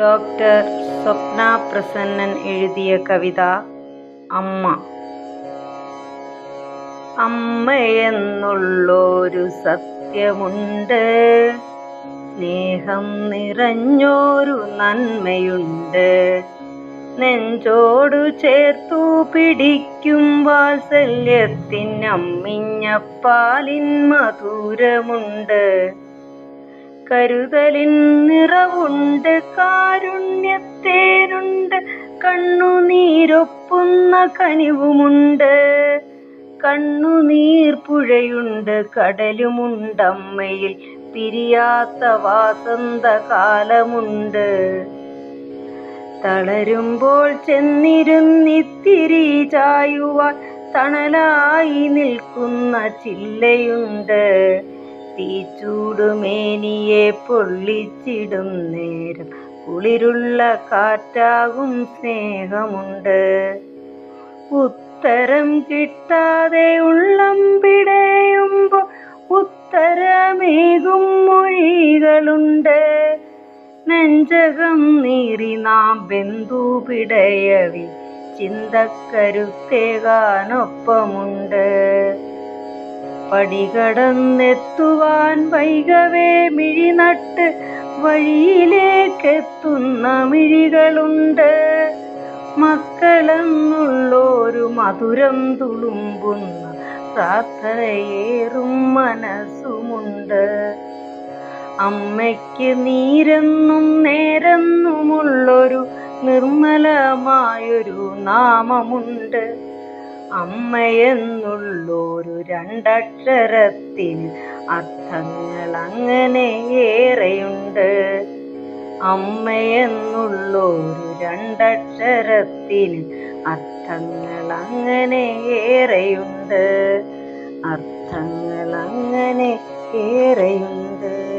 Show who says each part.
Speaker 1: Doctor സ്വപ്ന പ്രസന്നൻ എഴുതിയ കവിത അമ്മ. അമ്മയെന്നുള്ളൊരു സത്യമുണ്ട്. സ്നേഹം നിറഞ്ഞൊരു നന്മയുണ്ട്. നെഞ്ചോടു ചേർത്തു പിടിക്കും വാത്സല്യത്തിൻ അമ്മിഞ്ഞപ്പാലിൻ മധുരമുണ്ട്. കരുതലിൻ നിറവുണ്ട് കാരുണ്യത്തേനുണ്ട് കണ്ണുനീരൊപ്പുന്ന കനിവുമുണ്ട്. കണ്ണുനീർ പുഴയുണ്ട് കടലുമുണ്ടമ്മയിൽ പിരിയാത്ത വാസന്തകാലമുണ്ട്. തളരുമ്പോൾ ചെന്നിരുന്നിത്തിരി ചായുവാൻ തണലായി നിൽക്കുന്ന ചില്ലയുണ്ട്. തീച്ചൂടുമേനിയെ പൊള്ളിച്ചിടും നേരം. കുളിരുള്ള കാറ്റാകും സ്നേഹമുണ്ട്. ഉത്തരം കിട്ടാതെ ഉള്ളം പിടയുമ്പോൾ ഉത്തരമേകും മൊഴികളുണ്ട്. നെഞ്ചകം നീറി നാം ബന്ധു പിടയവി ചിന്തക്കരുത്തേകാനൊപ്പമുണ്ട്. പടികടന്നെത്തുവാൻ വൈകവേ മിഴിനട്ട് വഴിയിലേക്കെത്തുന്ന മിഴികളുണ്ട്. മക്കളെന്നുള്ളൊരു മധുരം തുളുമ്പുന്ന പ്രാർത്ഥനയേറും മനസ്സുമുണ്ട്. അമ്മയ്ക്ക് നീരെന്നും നേരെന്നുമുള്ളൊരു നിർമ്മലമായൊരു നാമമുണ്ട്. അമ്മയെന്നുള്ളൊരു രണ്ടക്ഷരത്തിൽ അർത്ഥങ്ങൾ അങ്ങനെ ഏറെയുണ്ട്. അമ്മയെന്നുള്ളൊരു രണ്ടക്ഷരത്തിൽ അർത്ഥങ്ങൾ അങ്ങനെ ഏറെയുണ്ട്. അർത്ഥങ്ങൾ അങ്ങനെ ഏറെയുണ്ട്.